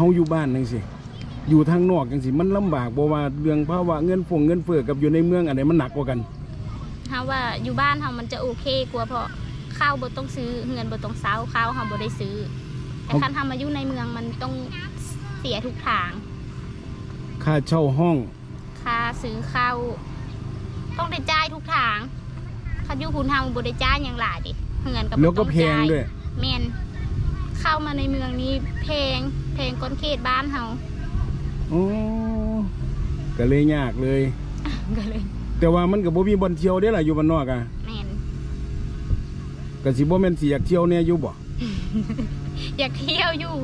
ฮาอยู่บ้านจังซี่อยู่ทางนอกจังซี่มันลำบากบ่ว่าเรื่องภาวะเงินฟงเงินเฟ้อกับอยู่ในเมืองอันไหนมันหนักกว่ากันเฮาว่าอยู่บ้านเฮามันจะโอเคกว่าเพราะข้าวบ่ต้องซื้อเงินบ่ต้องเซาข้าวเฮาบ่ได้ซื้อแต่คันทำมาอยู่ในเมืองมันต้องเสียทุกทางค่าเช่าห้องค่าซื้อข้าวต้องได้จ่ายทุกทางคันอยู่คุณเฮาบ่ได้จ่ายหยังหลายดิเงินก็บ่แล้วก็ต้องแพงจ่ายด้วย แม่นเข้ามาในเมืองนี้แพง แพงก้นเขตบ้านเฮาอ๋อก็เลยยากเลย ก็เลย แต่ว่ามันก็บ่มีบ่อนเที่ยวเด้ล่ะอยู่บ้านนอกอะแม่นก็สิบ่แม่นสิอยากเที่ยวแน่อยู่บ่อยากเที่ยวอยู่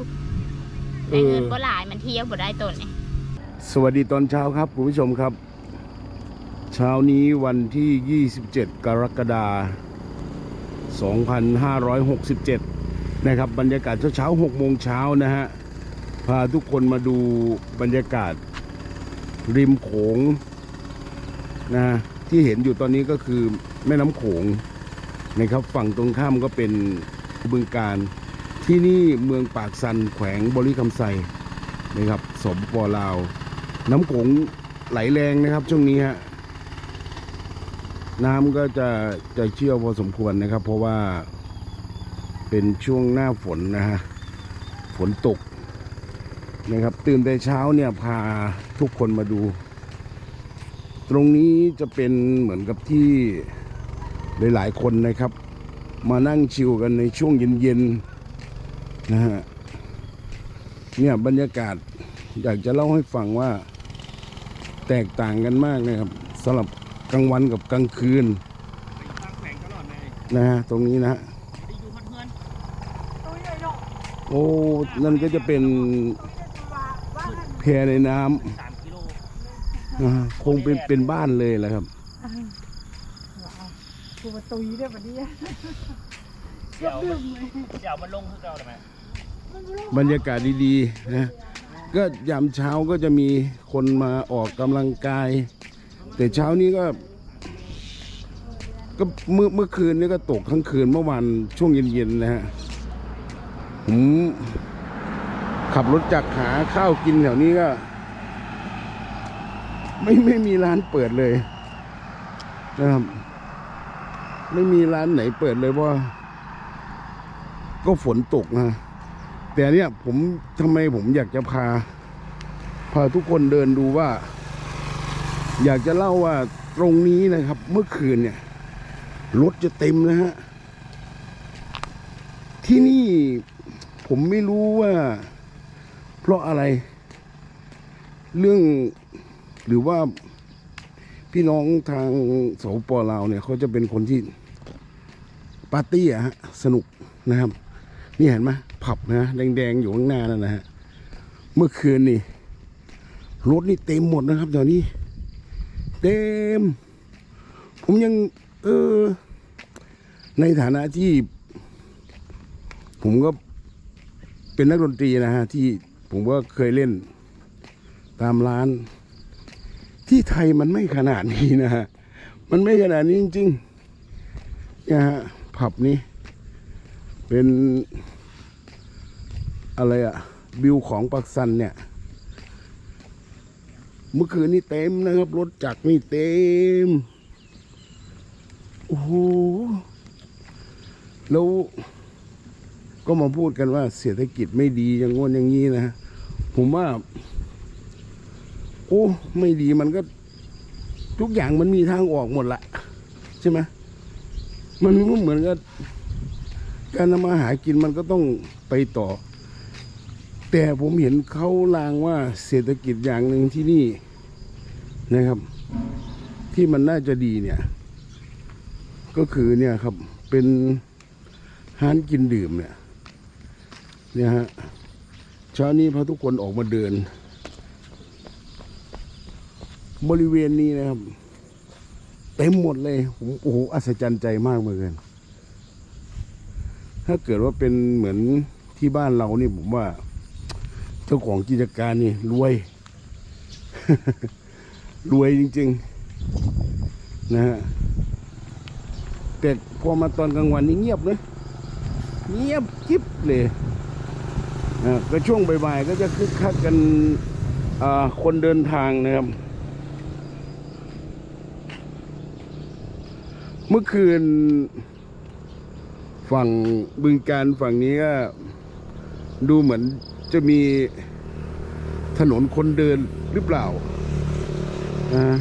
เอแต่อเงินบ่หลายมันเที่ยวบ่ได้ตนนี่สวัสดีตอนเช้าครับคุณผู้ชมครับ เช้านี้วันที่ 27 กรกฎาคม2567 นะครับบรรยากาศเช้าๆ6โมงเช้านะฮะ พาทุกคนมาดูบรรยากาศ ริมโขงนะฮะที่เห็นอยู่ตอนนี้ก็คือแม่น้ำโขงนะครับ ฝั่งตรงข้ามก็เป็นบึงการที่นี่เมืองปากซันแขวงบริคำไซนะครับสมปลาว น้ำโขงไหลแรงนะครับ ช่วงนี้ฮะน้ำก็จะจะเชี่ยวพอสมควรนะครับ เพราะว่าเป็นช่วงหน้าฝนนะฮะฝนตก นะครับ ตื่นแต่เช้าเนี่ยพาทุกคนมาดู ตรงนี้จะเป็นเหมือนกับที่หลายๆคนนะครับ มานั่งชิลกันในช่วงเย็นๆนะฮะเนี่ยบรรยากาศอยากจะเล่าให้ฟังว่าแตกต่างกันมากนะครับสำหรับกลางวันกับกลางคืนนะฮะตรงนี้นะฮะโอ้นั่นก็จะเป็นแพ ในน้ำนะฮะคงเป็นเป็นบ้านเลยแหละครับกูมาตุยได้ปะเนี่ยเดี๋ยวมันเดี๋ยวมันลงคือเก่าได้ไหมบรรยากาศดีๆนะก็ยามเช้าก็จะมีคนมาออกกำลังกาย แต่เช้านี้ก็ ก็เมื่อเมื่อคืนนี้ก็ตกทั้งคืนเมื่อวานช่วงเย็นๆนะฮะผม ขับรถจากหาข้าวกินแถวนี้ก็ ไม่ไม่มีร้านเปิดเลยนะครับ ไม่มีร้านไหนเปิดเลยเพราะว่า ก็ฝนตกนะแต่เนี่ยผมทำไมผมอยากจะพา พาทุกคนเดินดูว่า อยากจะเล่าว่าตรงนี้นะครับ เมื่อคืนเนี่ยรถจะเต็มนะฮะที่นี่ผมไม่รู้ว่า เพราะอะไร เรื่องหรือว่าพี่น้องทางสปลาวเนี่ยเขาจะเป็นคนที่ปาร์ตี้อะฮะสนุกนะครับ นี่เห็นไหมผับนะแดงๆอยู่ข้างหน้านั่นนะฮะเมื่อคืนนี่รถนี่เต็มหมดนะครับตอนนี้ เต็ม ผมยัง เออ ในฐานะที่ ผมก็เป็นนักดนตรีนะฮะที่ ผมก็เคยเล่น ตามร้าน ที่ไทยมันไม่ขนาดนี้นะฮะ มันไม่ขนาดนี้จริงๆเนี่ยฮะผับนี้เป็นอะไรอะบิวของปักซันเนี่ย เมื่อคืนนี้เต็มนะครับ รถจักรนี่เต็ม โอ้โห แล้วก็มาพูดกันว่าเศรษฐกิจไม่ดีอย่างงนอย่างนี้นะ ผมว่า โอ้ ไม่ดีมันก็ ทุกอย่างมันมีทางออกหมดละใช่ไหมมันก็เหมือนกับการทำมาหากินมันก็ต้องไปต่อ แต่ผมเห็นเขาลางว่าเศรษฐกิจอย่างหนึ่งที่นี่นะครับ ที่มันน่าจะดีเนี่ย ก็คือเนี่ยครับ เป็นห้านกินดื่มเนี่ยเนี่ยฮะ เช้านี้พอทุกคนออกมาเดิน บริเวณนี้นะครับ เต็มหมดเลยผมโอ้โหอัศจรรย์ใจมากเหมือนกันถ้าเกิดว่าเป็นเหมือนที่บ้านเรานี่ผมว่า เจ้าของกิจการนี่รวย รวยจริง ๆ นะฮะแต่พอมาตอนกลางวันนี่เงียบเลยเงียบกิ๊บเลย ก็ช่วงบ่ายๆก็จะคึกคักกันคนเดินทางนะครับ เมื่อคืน ฝั่งบึงการฝั่งนี้ก็ดูเหมือนจะมีถนนคนเดินหรือเปล่านะ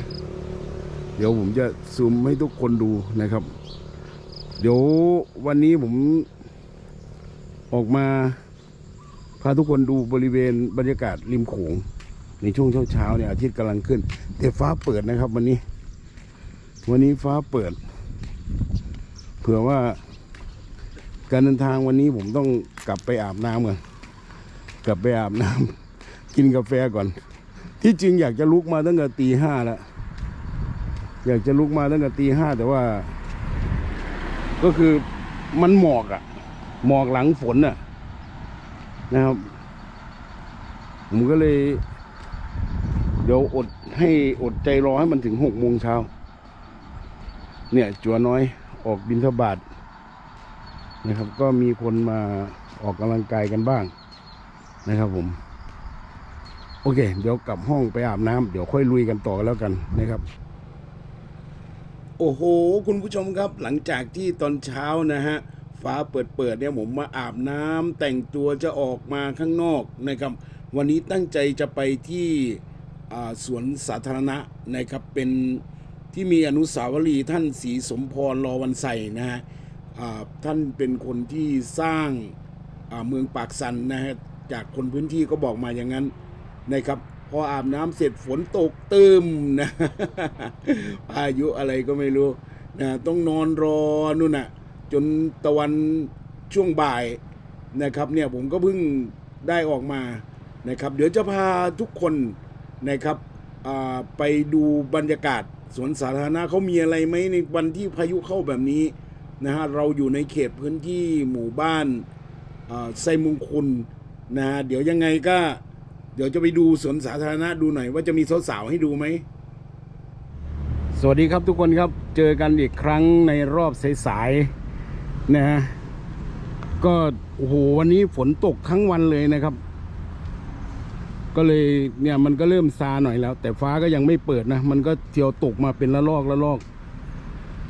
เดี๋ยวผมจะซูมให้ทุกคนดูนะครับ เดี๋ยววันนี้ผมออกมาาทุกคนดูบริเวณบรรยากาศริมโขงในช่วงเช้าๆเนี่ยอาทิตย์กำลังขึ้น แต่ฟ้าเปิดนะครับ วันนี้ วันนี้ฟ้าเปิด เผื่อว่าการเดินทางวันนี้ผมต้องกลับไปอาบน้ำก่อนกลับไปอาบน้ำกินกาแฟก่อน ที่จริงอยากจะลุกมาตั้งแต่ตีห้าแล้วอยากจะลุกมาตั้งแต่ตีห้าแต่ว่า ก็คือมันหมอกอะหมอกหลังฝนอะ นะครับ ผมก็เลย เดี๋ยวอดให้อดใจรอให้มันถึงหกโมงเช้า เนี่ยจัวน้อยออกบินทบาทนะครับ ก็มีคนมาออกกำลังกายกันบ้างนะครับผม โอเค เดี๋ยวกลับห้องไปอาบน้ำเดี๋ยวค่อยลุยกันต่อแล้วกันนะครับโอ้โห คุณผู้ชมครับหลังจากที่ตอนเช้านะฮะ ฟ้าเปิดเปิดๆเนี่ยผมมาอาบน้ำแต่งตัวจะออกมาข้างนอกนะครับ วันนี้ตั้งใจจะไปที่สวนสาธารณะนะครับเป็นที่มีอนุสาวรีย์ท่านศรีสมพรรอวันใส่นะฮะท่านเป็นคนที่สร้างเมืองปากสันนะฮะจากคนพื้นที่ก็บอกมาอย่างนั้นนะครับพออาบน้ำเสร็จฝนตกตืมนะพายุอะไรก็ไม่รู้นะต้องนอนรอนู่นน่ะ จนตะวันช่วงบ่ายนะครับเนี่ยผมก็เพิ่งได้ออกมานะครับ เดี๋ยวจะพาทุกคนนะครับไปดูบรรยากาศสวนสาธารณะเขามีอะไรไหมในวันที่พายุเข้าแบบนี้นะฮะเราอยู่ในเขตพื้นที่หมู่บ้านไซมงคลนะฮะเดี๋ยวยังไงก็เดี๋ยวจะไปดูสวนสาธารณะดูหน่อยว่าจะมีสาวๆให้ดูไหม สวัสดีครับทุกคนครับ เจอกันอีกครั้งในรอบสายๆ นะฮะก็โอ้โหวันนี้ฝนตกทั้งวันเลยนะครับ ก็เลยเนี่ยมันก็เริ่มซาหน่อยแล้ว แต่ฟ้าก็ยังไม่เปิดนะ มันก็เที่ยวตกมาเป็นละลอกละลอก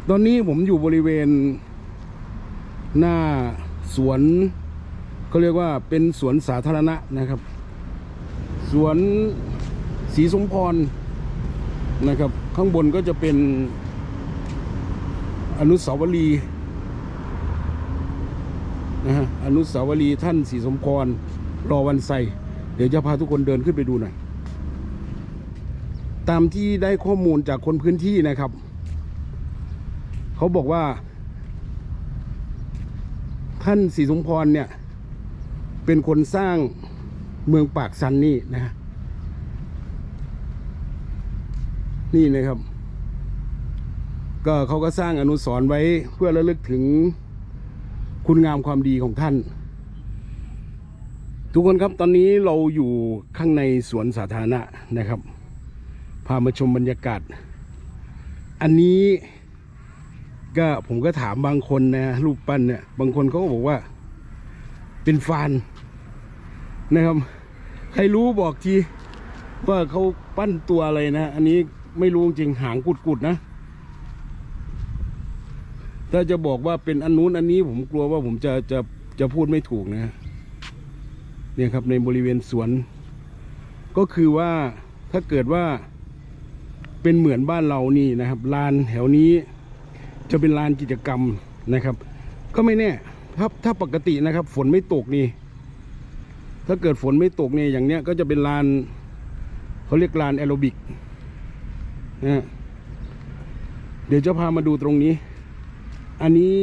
ตอนนี้ผมอยู่บริเวณ หน้าสวนเขาเรียกว่าเป็นสวนสาธารณะนะครับ สวนศรีสมพรนะครับ ข้างบนก็จะเป็นอนุสาวรีย์ นะฮะอนุสาวรีย์ท่านศรีสมพรรอวันไซเดี๋ยวจะพาทุกคนเดินขึ้นไปดูหน่อย ตามที่ได้ข้อมูลจากคนพื้นที่นะครับ เขาบอกว่า ท่านศรีสมพรเนี่ย เป็นคนสร้างเมืองปากซันนี่นะฮะนี่นะครับ ก็เขาก็สร้างอนุสรณ์ไว้เพื่อระลึกถึง คุณงามความดีของท่าน ทุกคนครับตอนนี้เราอยู่ข้างในสวนสาธารณะนะครับ พามาชมบรรยากาศ อันนี้ก็ผมก็ถามบางคนนะรูปปั้นเนี่ยบางคนเขาก็บอกว่าเป็นฟานนะครับ ใครรู้บอกทีว่าเขาปั้นตัวอะไรนะ อันนี้ไม่รู้จริงหางกุดๆนะ ถ้าจะบอกว่าเป็นอันนู้นอันนี้ผมกลัวว่าผมจะจะจะพูดไม่ถูกนะ เนี่ยครับในบริเวณสวน ก็คือว่าถ้าเกิดว่าเป็นเหมือนบ้านเรานี่นะครับลานแถวนี้ จะเป็นลานกิจกรรมนะครับ ก็ไม่แน่ถ้าถ้าปกตินะครับ ฝนไม่ตกนี่ ถ้าเกิดฝนไม่ตกเนี่ยอย่างเนี้ยก็จะเป็นลานเขาเรียกลานแอโรบิกนะฮะเดี๋ยวจะพามาดูตรงนี้ อันนี้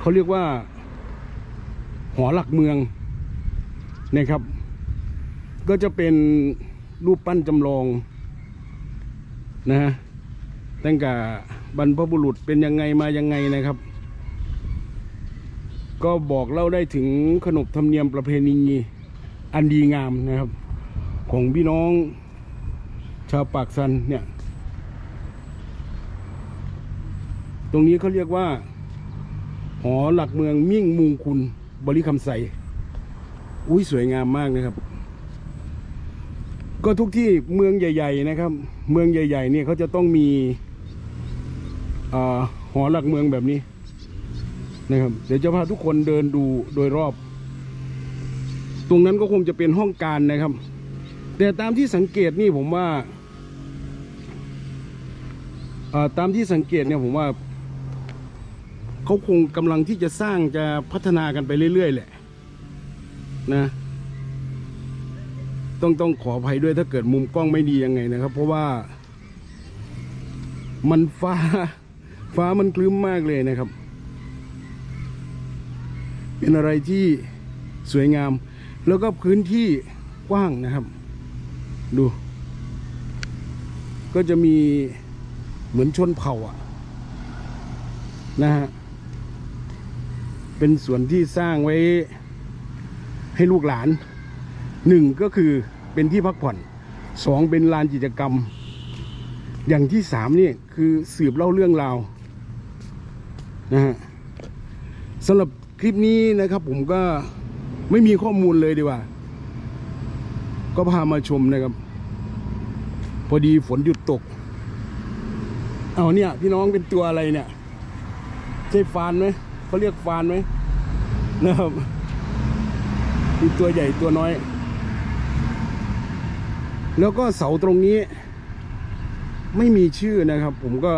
เขาเรียกว่า หอหลักเมืองนะครับ ก็จะเป็นรูปปั้นจำลองนะฮะตั้งแต่บรรพบุรุษเป็นยังไงมายังไงนะครับ ก็บอกเล่าได้ถึงขนบธรรมเนียมประเพณีอันดีงามนะครับ ของพี่น้องชาวปากซันเนี่ย ตรงนี้เขาเรียกว่า หอหลักเมืองมิ่งมุงคุณบริคำใส อุ้ยสวยงามมากนะครับ ก็ทุกที่เมืองใหญ่ ๆ นะครับ เมืองใหญ่ ๆ เนี่ยเขาจะต้องมีอหอหลักเมืองแบบนี้ นะครับ เดี๋ยวจะพาทุกคนเดินดูโดยรอบ ตรงนั้นก็คงจะเป็นห้องการนะครับ แต่ตามที่สังเกตนี่ผมว่าตามที่สังเกตเนี่ยผมว่า เขาคงกำลังที่จะสร้างจะพัฒนากันไปเรื่อย ๆ แหละ นะ ต้องต้องขออภัยด้วยถ้าเกิดมุมกล้องไม่ดียังไงนะครับ เพราะว่า มันฟ้า ฟ้ามันคลึ้มมากเลยนะครับ เป็นอะไรที่สวยงาม แล้วก็พื้นที่กว้างนะครับ ดู ก็จะมีเหมือนชนเผ่าอะนะฮะ เป็นสวนที่สร้างไว้ให้ลูกหลานหนึ่งก็คือเป็นที่พักผ่อนสองเป็นลานกิจกรรม อย่างที่สามนี่คือสืบเล่าเรื่องราวนะฮะสำหรับคลิปนี้นะครับ ผมก็ไม่มีข้อมูลเลยดีกว่า ก็พามาชมนะครับ พอดีฝนหยุดตก เอาเนี่ย พี่น้องเป็นตัวอะไรเนี่ย ใช่ฟานไหม เขาเรียกฟานไหมนะครับมีตัวใหญ่ตัวน้อย แล้วก็เสาตรงนี้ ไม่มีชื่อนะครับ ผมก็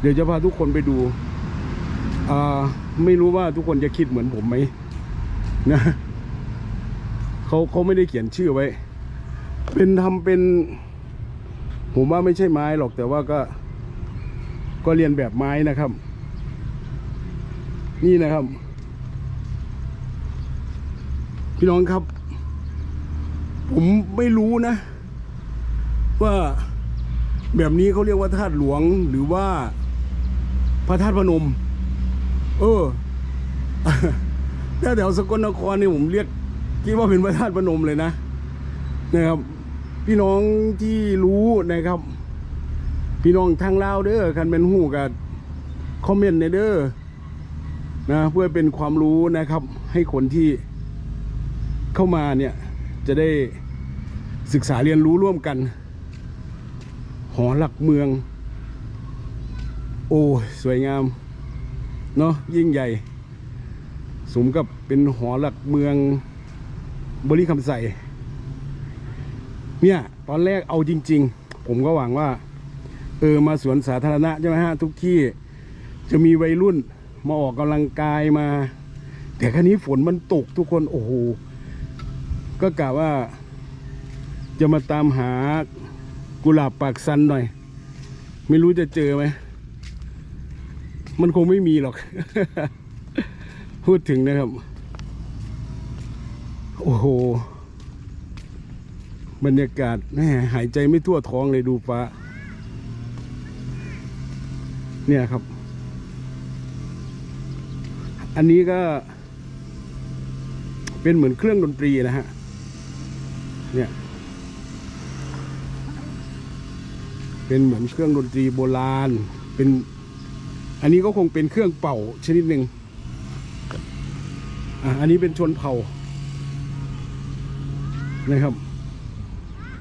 เดี๋ยวจะพาทุกคนไปดูอ่าไม่รู้ว่าทุกคนจะคิดเหมือนผมไหมนะเขาเขาไม่ได้เขียนชื่อไว้ เป็นทำเป็น ผมว่าไม่ใช่ไม้หรอกแต่ว่าก็ ก็เรียนแบบไม้นะครับ นี่นะครับ พี่น้องครับ ผมไม่รู้นะ ว่าแบบนี้เขาเรียกว่าธาตุหลวงหรือว่า พระธาตุพนม เออถ้าแถวสกลนครเนี่ยผมเรียกคิดว่าเป็นพระธาตุพนมเลยนะนะครับ พี่น้องที่รู้นะครับ พี่น้องทางลาวเด้อคันเป็นหูกับคอมเมนต์ในเด้อ นะเพื่อเป็นความรู้นะครับ ให้คนที่เข้ามาเนี่ยจะได้ศึกษาเรียนรู้ร่วมกัน หอหลักเมือง โอ้สวยงามเนาะยิ่งใหญ่ สมกับเป็นหอหลักเมืองบริคำใส่เนี่ยตอนแรกเอาจริง ๆ ผมก็หวังว่า เออมาสวนสาธารณะใช่ไหมฮะทุกที่จะมีวัยรุ่น มาออกกำลังกายมา แต่ครั้นี้ฝนมันตกทุกคนโอ้โหก็กะว่า จะมาตามหากุหลาบปากซันหน่อย ไม่รู้จะเจอไหมมันคงไม่มีหรอก พูดถึงนะครับ โอ้โห บรรยากาศแหมหายใจไม่ทั่วท้องเลยดูฟ้า เนี่ยครับ อันนี้ก็ เป็นเหมือนเครื่องดนตรีนะฮะ เนี่ย เป็นเหมือนเครื่องดนตรีโบราณ เป็น อันนี้ก็คงเป็นเครื่องเป่าชนิดหนึ่งอะอันนี้เป็นชนเผ่า นะครับ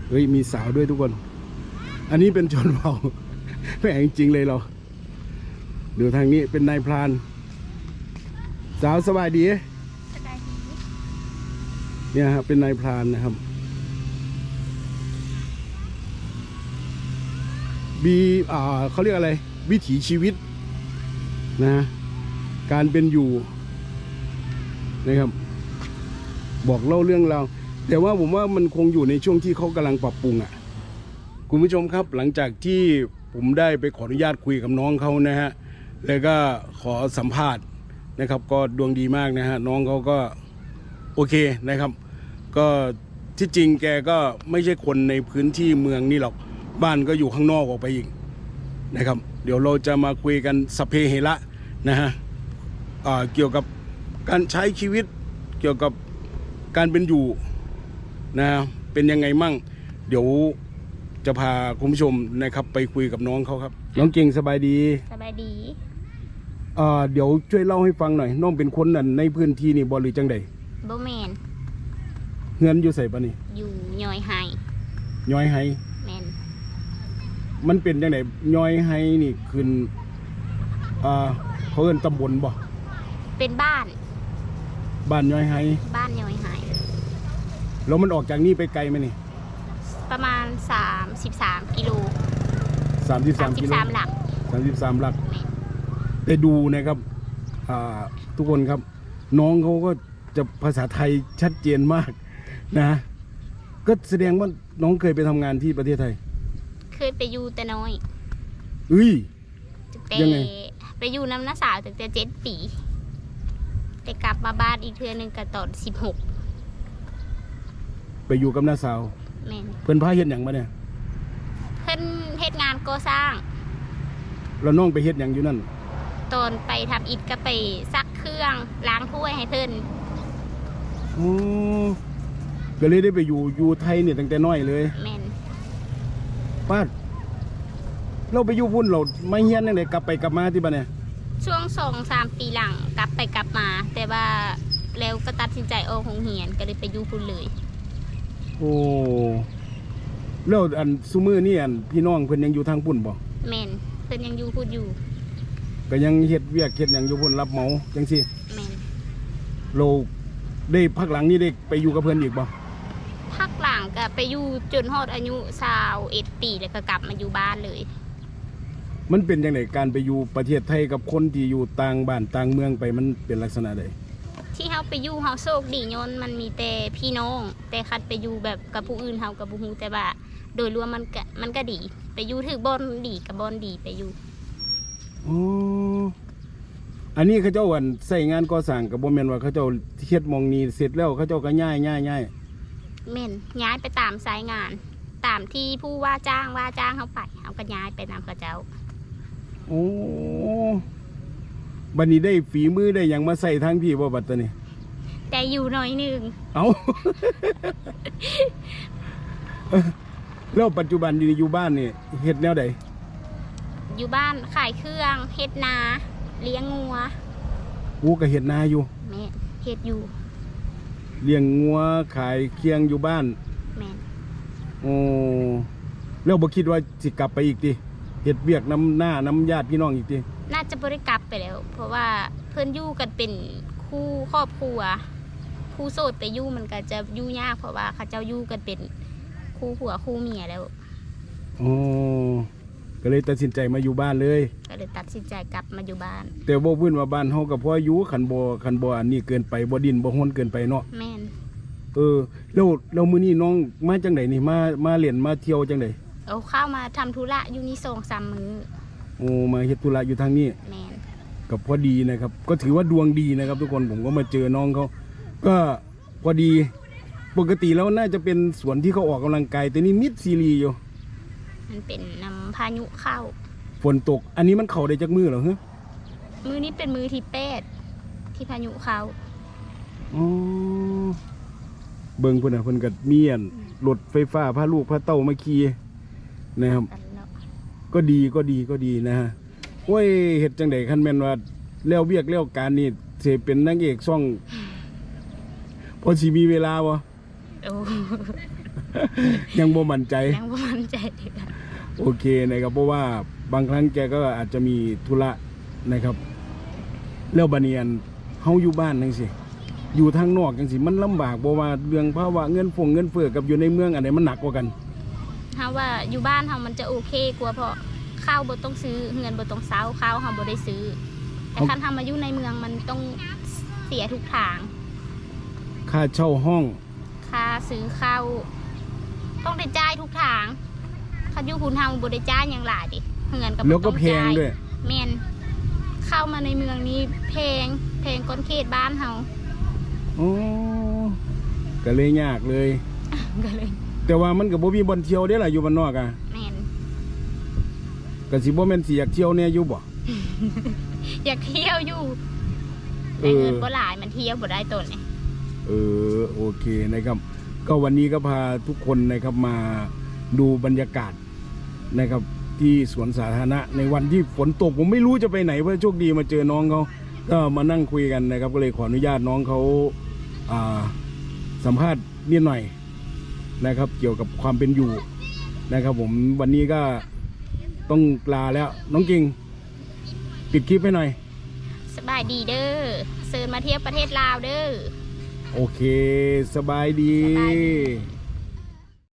เฮ้ย มีสาวด้วยทุกคน อันนี้เป็นชนเผ่าแม่งจริงเลยเรา ดูทางนี้เป็นนายพราน สาวสบายดี สบายดี เนี่ยครับเป็นนายพรานนะครับ บีอ่าเขาเรียกอะไร วิถีชีวิตนะการเป็นอยู่นะครับ บอกเล่าเรื่องเราวแต่ว่าผมว่ามันคงอยู่ในช่วงที่เขากำลังปรับปรุงอะ คุณผู้ชมครับหลังจากที่ผมได้ไปขออนุญาตคุยกับน้องเขานะฮะแล้วก็ขอสัมภาษณ์ นะครับ ก็ดวงดีมากนะฮะน้องเขาก็โอเคนะครับ ก็ที่จริงแกก็ไม่ใช่คนในพื้นที่เมืองนี่หรอกบ้านก็อยู่ข้างนอกออกไปอีกนะครับ เดี๋ยวเราจะมาคุยกันสเพเหระนะฮะเกี่ยวกับการใช้ชีวิตเกี่ยวกับการเป็นอยู่นะเป็นยังไงมั่ง เดี๋ยวจะพาคุณผู้ชมนะครับ ไปคุยกับน้องเขาครับ น้องเก่งสบายดี สบายดี อ่าเดี๋ยวช่วยเล่าให้ฟังหน่อย น้องเป็นคนนั่นในพื้นที่นี่บหริจังใดโบแมนเฮือนอยู่ใส่ปะนี่อยู่ย่อยไฮย้อยไฮแมนมันเป็นจังไดย้อยไฮนี่ขึ้นอ่าเขาเอิ้นตำบลบ่เป็นบ้านบ้านย้อยไฮบ้านย่อยไฮแล้วมันออกจากนี่ไปไกลไหมนี่ประมาณ 33 กิโล 33กิโล33หลัก33หลัก แมน ได้ดูนะครับอ่าทุกคนครับ น้องเขาก็จะภาษาไทยชัดเจนมากนะ ก็แสดงว่าน้องเคยไปทำงานที่ประเทศไทย เคยไปอยู่แต่น้อยเอ้ยแต่ยังไง ไปอยู่น้ำน้าสาวตั้งแต่เจ็ดปีแต่กลับมาบ้านอีกเทือหนึงก็ตอนสิบหกไปอยู่กับน้าสาวแม่นเพิ่นพาเฮ็ดหยังมาเนี่ยเพิ่นเฮ็ดงานก่อสร้าง แล้วน้องไปเฮ็ดหยังอยู่นั่น ตอนไปทำอิฐก็ไปซักเครื่องล้างถ้วยให้เพิ่นอ๋อก็เลยได้ไปอยู่อยู่ไทยเนี่ยตั้งแต่น้อยเลยแม่นป้าดเราไปอยู่พุ่นเราไม่เฮียนยังไงกลับไปกลับมาที่บ้านเนี่ยช่วงสองสามปีหลังกลับไปกลับมา แต่ว่าแล้วก็ตัดสินใจออกโรงเรียนก็เลยไปอยู่พุ่นเลย โอ้แล้วอันซุมือนี่อันพี่น้องเพิ่นยังอยู่ทางพุ่นบ่แม่นเพิ่นยังอยู่พุ่นอยู่ ก็ยังเฮ็ดเวียกเฮ็ดหยังอยู่พุ่นรับเหมาจังซี่แม่นเราได้พักหลังนี่ได้ไปอยู่กับเพิ่นอีกบ่พักหลังก็ไปอยู่จนฮอดอายุสาวเอ็ดปีแล้วก็กลับมาอยู่บ้านเลย มันเป็นจังไดการไปอยู่ประเทศไทยกับคนที่อยู่ต่างบ้านต่างเมืองไปมันเป็นลักษณะใดที่เฮาไปอยู่เฮาโชคดียนมันมีแต่พี่น้อง แต่คัดไปอยู่แบบกับผู้อื่นเฮากับบ่ฮู้แต่ว่าโดยรวมมันก็มันก็ดี ไปอยู่ถือบอนดีกับบอนดีไปอยู่ อ๋ออันนี้เขาเจ้าอันใส่งานก่อสร้างก็บ่แม่นว่าเขาเจ้าเฮ็ดหมองนี้เสร็จแล้วเขาเจ้าก็ย้ายย้ายย้ายแม่นย้ายไปตามสายงาน ตามที่ผู้ว่าจ้างว่าจ้างเฮาไปเฮาก็ย้ายไปนำเขาเจ้าโอ้บัดนี้ได้ฝีมือได้หยังมาใส่ทางพี่บ่บัดตะนี่แต่อยู่หน่อยหนึงเอา แล้วปัจจุบันอยู่อยู่บ้านนี่เฮ็ดแนวใด อยู่บ้านขายเครื่องเฮ็ดนา เลี้ยงงัวกูก็เฮ็ดนาอยู่ แม่นเฮ็ดอยู่เลี้ยงงัวขายเคียงอยู่บ้านแม่นโอ้แล้วบ่คิดว่าสิกลับไปอีกติเฮ็ดเวียกน้ำหน้าน้ำญาติพี่น้องอีกติน่าจะบริกลับไปแล้ว เพราะว่าเพื่อนอยู่กันเป็นคู่ครอบครัว คู่โสดไปอยู่มันก็จะอยู่ยากเพราะว่าเขาเจ้าอยู่กันเป็นคู่ผัวคู่เมียแล้ว โอ้ ก็เลยตัดสินใจมาอยู่บ้านเลย ก็เลยตัดสินใจกลับมาอยู่บ้าน แต่บ่พื้นว่าบ้านเฮาก็พออยู่คันบ่คันบ่อันนี้เกินไปบ่ดินบ่ฮ้นเกินไปเนาะแม่นเออแล้วแล้วมื้อนี้น้องมาจังไดนี่มามาเล่นมาเที่ยวจังไดเอาเข้ามาทำธุระอยู่นี่สองสามมือโอ้มาเฮ็ดธุระอยู่ทางนี้แม่นก็พอดีนะครับ ก็ถือว่าดวงดีนะครับ ทุกคนผมก็มาเจอน้องเขาก็พอดี ปกติแล้วน่าจะเป็นสวนที่เขาออกกำลังกายแต่นี่มิดซีรีอยู่ มันเป็นนำพายุเข้า ฝนตก อันนี้มันเข่าได้จากมือเหรอฮะมือนี้เป็นมือที่แปดที่พายุเข้าอ๋อเบิ่งเพิ่นน่ะเพิ่นก็มีอันรถไฟฟ้าพาลูกพาเต้ามาขี่นะครับ กันแล้วก็ดีก็ดีก็ดีนะฮะโอ้ยเฮ็ดจังไดคันแม่นว่าแล้วเวียกแล้วการนี่สิเป็นนางเอกช่องพอสิมีเวลาบ่โอ้ยังบ่มั่นใจ ยังบ่มั่นใจเลยค่ะ โอเคนะครับ เพราะว่าบางครั้งแกก็อาจจะมีธุระนะครับแล้วบาเนียนเฮาอยู่บ้านจังสิอยู่ทางนอกจังสิมันลำบากเพราะว่าเรื่องภาวะเงินฟงเงินเฟ้อกับอยู่ในเมืองอันไหนมันหนักกว่ากันถ้าว่าอยู่บ้านเฮามันจะโอเคกว่าเพราะข้าวบ่ต้องซื้อเงินบ่ต้องเซาข้าวเฮาบ่ได้ซื้อ แต่คันทำมาอยู่ในเมืองมันต้องเสียทุกทาง ค่าเช่าห้อง ค่าซื้อข้าวต้องได้จ่ายทุกทาง คันอยู่คุณเฮาบ่ได้จ่ายหยังหลายดิเงินก็บ่แล้วก็ต้องแพงจ่ายด้วยแม่นเข้ามาในเมืองนี้แพงแพงก้นเขตบ้านเฮาโอ้ก็เลยยากเลยก็เลย แต่ว่ามันก็บ่มีบ่อนเที่ยวเด้ล่ะอยู่บ้านนอกอะแม่นก็สิบ่แม่นสิอยากเที่ยวแน่อยู่บ่อยากเที่ยวอยู่เอแต่อเงินบ่หลายมันเที่ยวบ่ได้ตนนี่เออโอเคนะครับ ก็วันนี้ก็พาทุกคนนะครับมาดูบรรยากาศ นะครับที่สวนสาธารณะในวันที่ฝนตกผมไม่รู้จะไปไหนเพราะโชคดีมาเจอน้องเขาก็มานั่งคุยกันนะครับ ก็เลยขออนุญาตน้องเขาอ่าสัมภาษณ์นิดหน่อยนะครับ เกี่ยวกับความเป็นอยู่นะครับ ผมวันนี้ก็ต้องลาแล้ว น้องกิ่งปิดคลิปให้หน่อย สบายดีเด้อเซินมาเที่ยวประเทศลาวเด้อโอเค สบายดีสบายดี